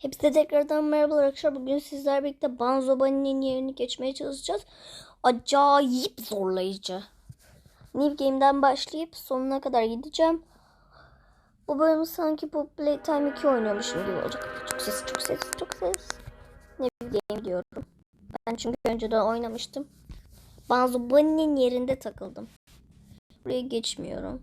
Hepsi tekrardan merhabalar arkadaşlar. Bugün sizler birlikte Banzo Bunny'nin yerini geçmeye çalışacağız. Acayip zorlayıcı. New Game'den başlayıp sonuna kadar gideceğim. Bu bölüm sanki bu Playtime 2 oynuyormuşum gibi olacak. Çok ses, çok ses, çok ses. New Game diyorum. Ben çünkü önceden oynamıştım. Banzo Bunny'nin yerinde takıldım. Buraya geçmiyorum.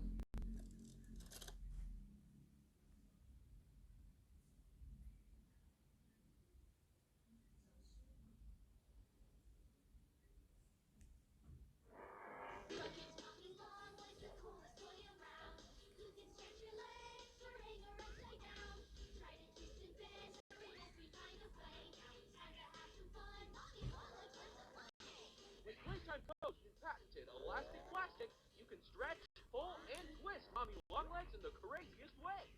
Stretch, pull, and twist Mommy Longlegs in the craziest ways.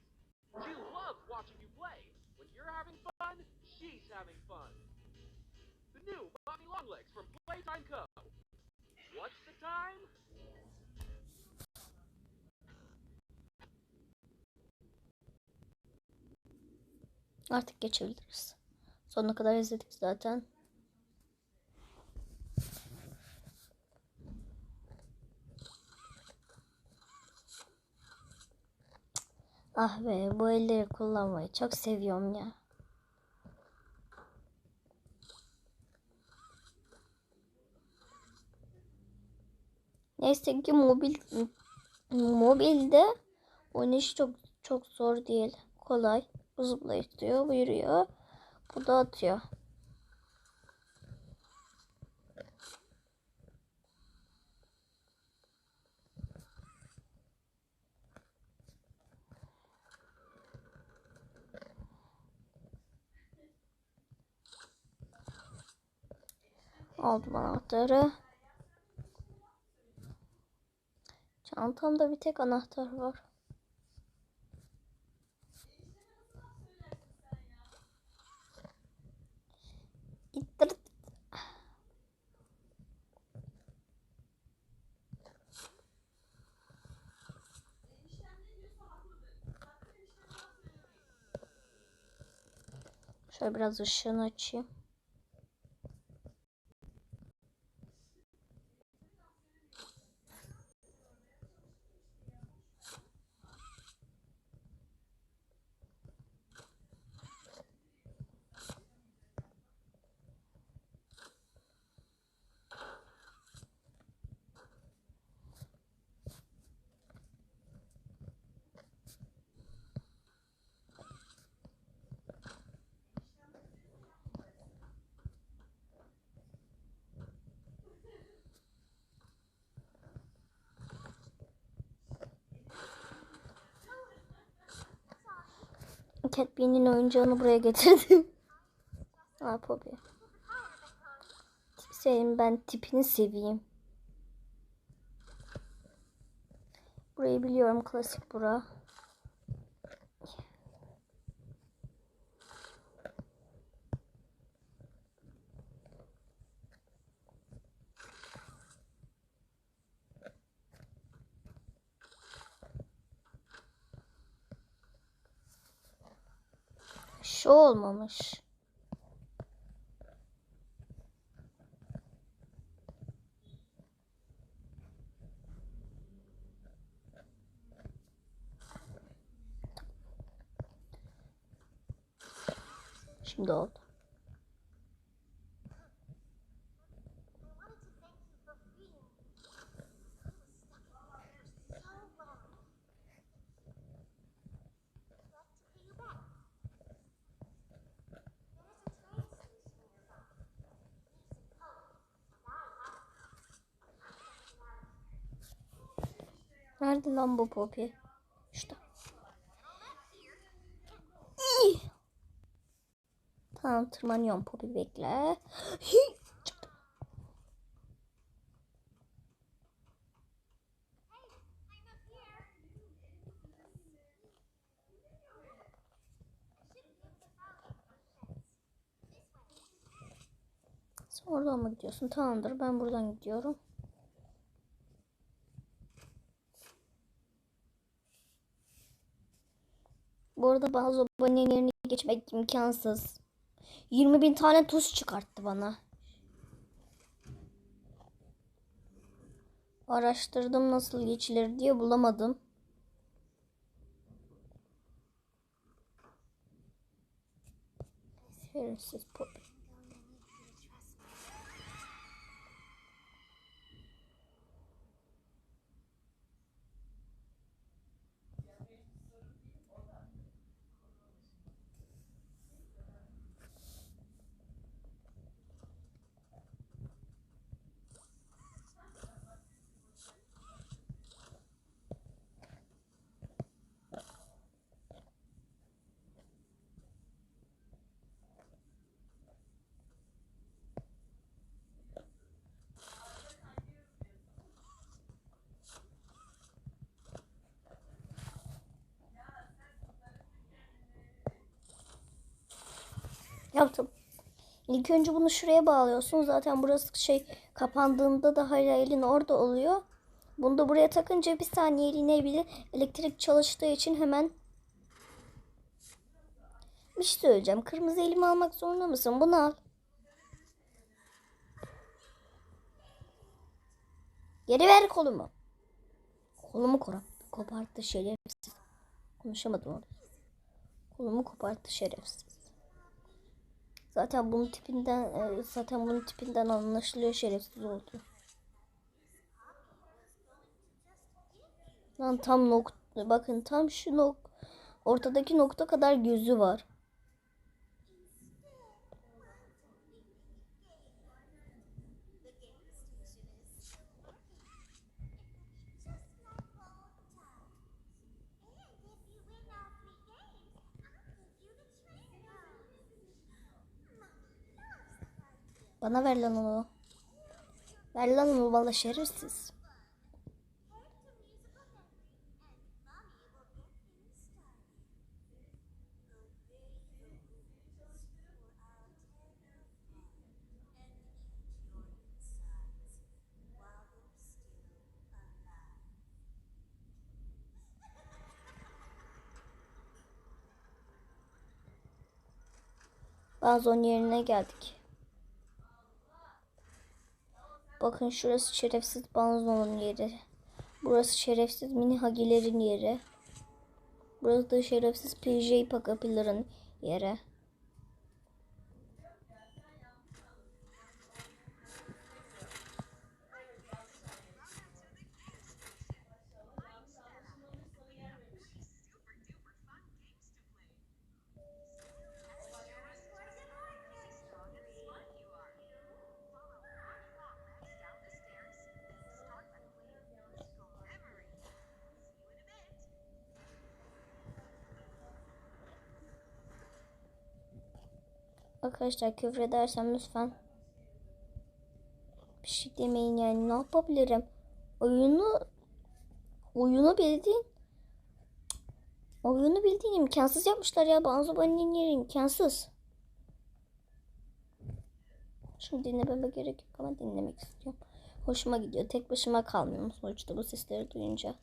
She loves watching you play. When you're having fun, she's having fun. The new Mommy Longlegs from Playtime Co. What's the time? Artık geçebiliriz. Sonuna kadar izledik zaten. Ah be bu elleri kullanmayı çok seviyorum ya. Neyse ki mobil mobilde işi çok çok zor değil. Kolay. Zıplayıtıyor, buyuruyor. Bu da atıyor. Aldım anahtarı. Çantamda bir tek anahtar var. İttir. Şöyle biraz ışığını açayım. Catbean'in oyuncağını buraya getirdim. Aa Poppy. Senin ben tipini seveyim. Burayı biliyorum klasik bura. Şu olmamış. Şimdi oldu. Nerede lan bu Poppy? İşte. Tamam tırmanıyorum Poppy bekle. Hi! Oradan mı gidiyorsun? Tamamdır ben buradan gidiyorum. Bu arada bazı abonenin yerini geçmek imkansız. 20 bin tane tuz çıkarttı bana. Araştırdım nasıl geçilir diye bulamadım. Şerefsiz Poppy. Yaptım. İlk önce bunu şuraya bağlıyorsun. Zaten burası şey kapandığında da hala elin orada oluyor. Bunu da buraya takınca bir saniyeliğine bile elektrik çalıştığı için hemen bir şey söyleyeceğim. Kırmızı elimi almak zorunda mısın? Bunu al. Geri ver kolumu. Kolumu koparttı şerefsiz. Konuşamadım orada. Kolumu koparttı şerefsiz. Zaten bunun tipinden e, zaten bunun tipinden anlaşılıyor şerefsiz oldu. Lan tam nokta bakın tam şu nok ortadaki nokta kadar gözü var. Bana ver lan onu. Ver lan onu valla şerefsiz. Bazon yerine geldik. Bakın şurası şerefsiz Banzo'nun yeri. Burası şerefsiz Mini Hagiler'in yeri. Burası da şerefsiz PJ Pakapilar'ın yeri. Arkadaşlar küfür lütfen bir şey demeyin yani ne yapabilirim? Oyunu oyunu bildiğin oyunu bildiğin imkansız yapmışlar ya Banzo Bunny'nin yeri imkansız. Şimdi dinlememe gerek yok ama dinlemek istiyorum. Hoşuma gidiyor. Tek başıma kalmıyorum sonuçta bu sesleri duyunca.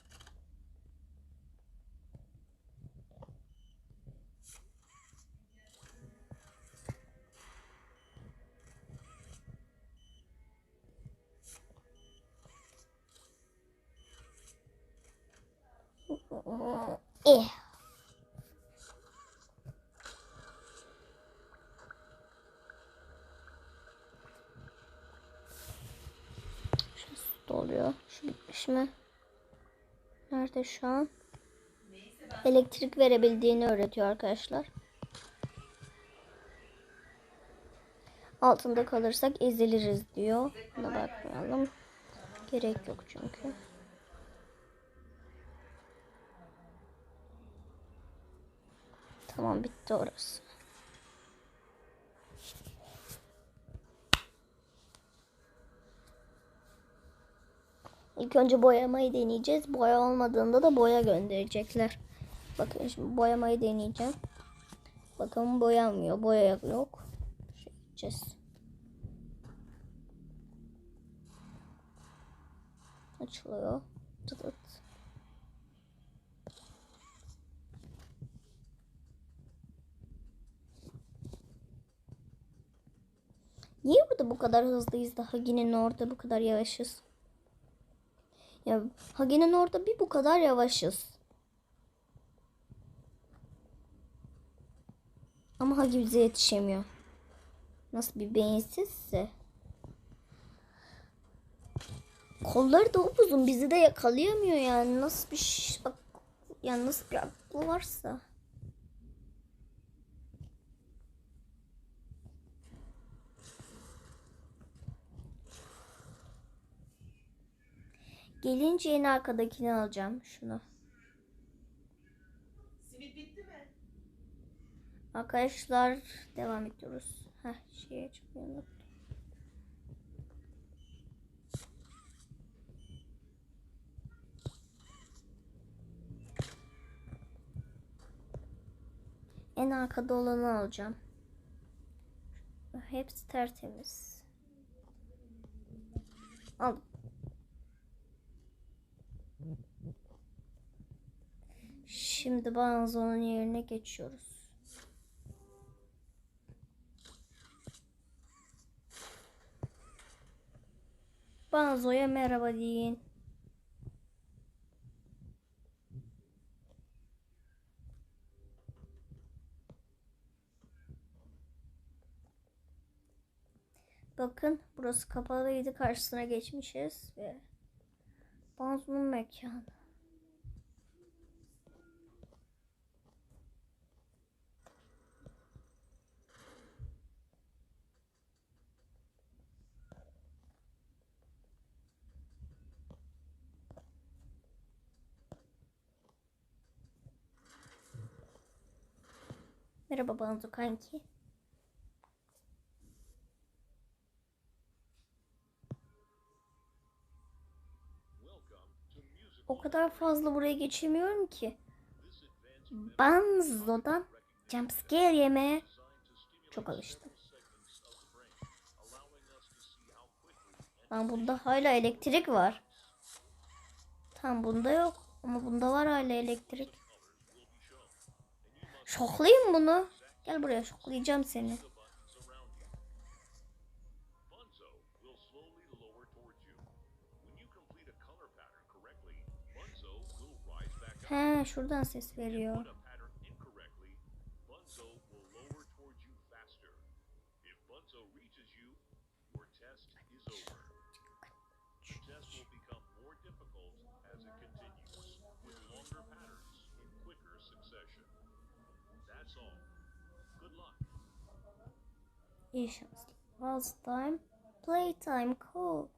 Eh. Şurası doluyor. Şu bitmiş mi? Nerede şu an? Elektrik verebildiğini öğretiyor arkadaşlar. Altında kalırsak eziliriz diyor. Buna bakmayalım. Gerek yok çünkü. Tamam bitti orası. İlk önce boyamayı deneyeceğiz. Boya olmadığında da boya gönderecekler. Bakın şimdi boyamayı deneyeceğim. Bakın boyanmıyor. Boya yok. Şey gideceğiz. Açılıyor. Tıt tıt. Niye burada bu kadar hızlıyız da Hagi'nin orada bu kadar yavaşız? Ya Hagi'nin orada bir bu kadar yavaşız. Ama Hagi bize yetişemiyor. Nasıl bir beyinsizse. Kolları da upuzun bizi de yakalayamıyor yani. Nasıl bir ş- ak- yani nasıl bir aklı varsa. Gelince en arkadakini alacağım şunu. Simit bitti mi? Arkadaşlar devam ediyoruz. Heh şeye çıkmayı unuttum. En arkada olanı alacağım. Hepsi tertemiz. Al. Şimdi Banzo'nun yerine geçiyoruz. Banzo'ya merhaba deyin. Bakın burası kapalıydı. Karşısına geçmişiz ve Banzo'nun mekanı. Merhaba Banzo kanki. O kadar fazla buraya geçemiyorum ki. Banzo'dan jumpscare yemeye çok alıştım. Lan bunda hala elektrik var. Tam bunda yok. Ama bunda var hala elektrik. Şoklayayım bunu. Gel buraya şoklayacağım seni. Bunzo will slowly lower patience. Last time, playtime call.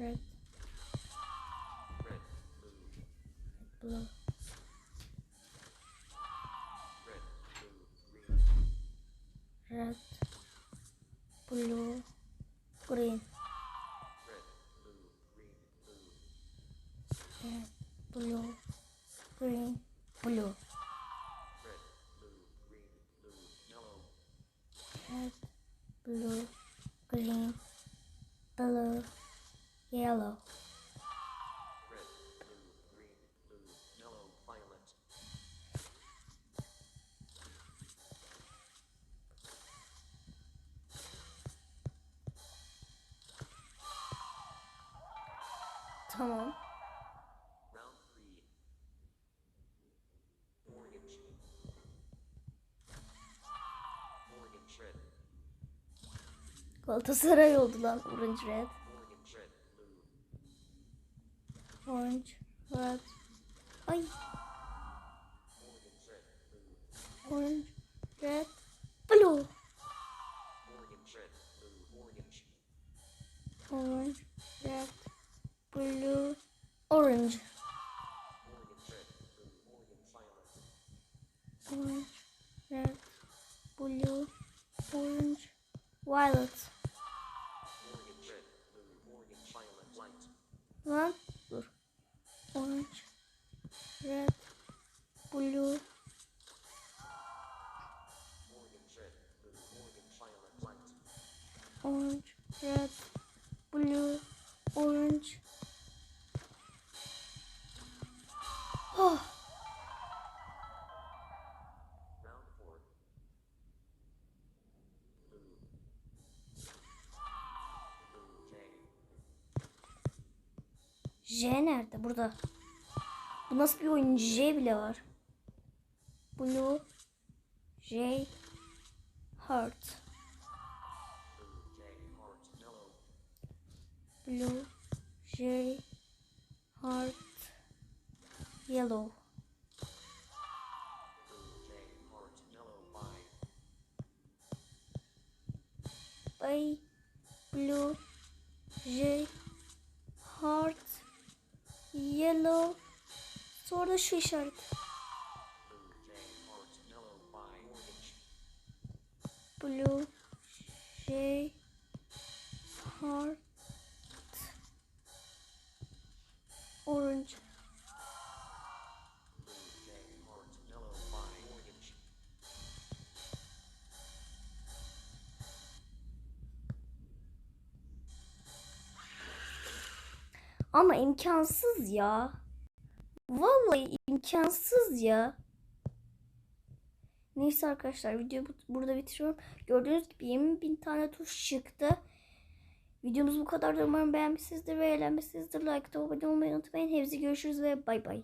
Red, Red, blue, blue, Tamam. Galatasaray oldu lan. Orange red. Orange red. Ay. Orange red. Blue. Orange Orange. Orange red. Blue. Orange violet. Lan dur. Orange, red, blue, Orange red. Blue. Orange J. J nerede? Burada. Bu nasıl bir oyun? J bile var. Blue, J, heart, Blue J. Heart. Yellow. blue, J, heart, yellow. Blue J. Heart. Yellow. Y. Bay, blue, J, heart, yellow. Sonra şu işaret. Blue J. Heart. Ama imkansız ya. Vallahi imkansız ya. Neyse arkadaşlar videoyu bu- burada bitiriyorum. Gördüğünüz gibi 20 bin tane tuş çıktı. Videomuz bu kadar. Umarım beğenmişsinizdir ve eğlenmişsinizdir. Like, abone olmayı unutmayın. Hepsi görüşürüz ve bay bay.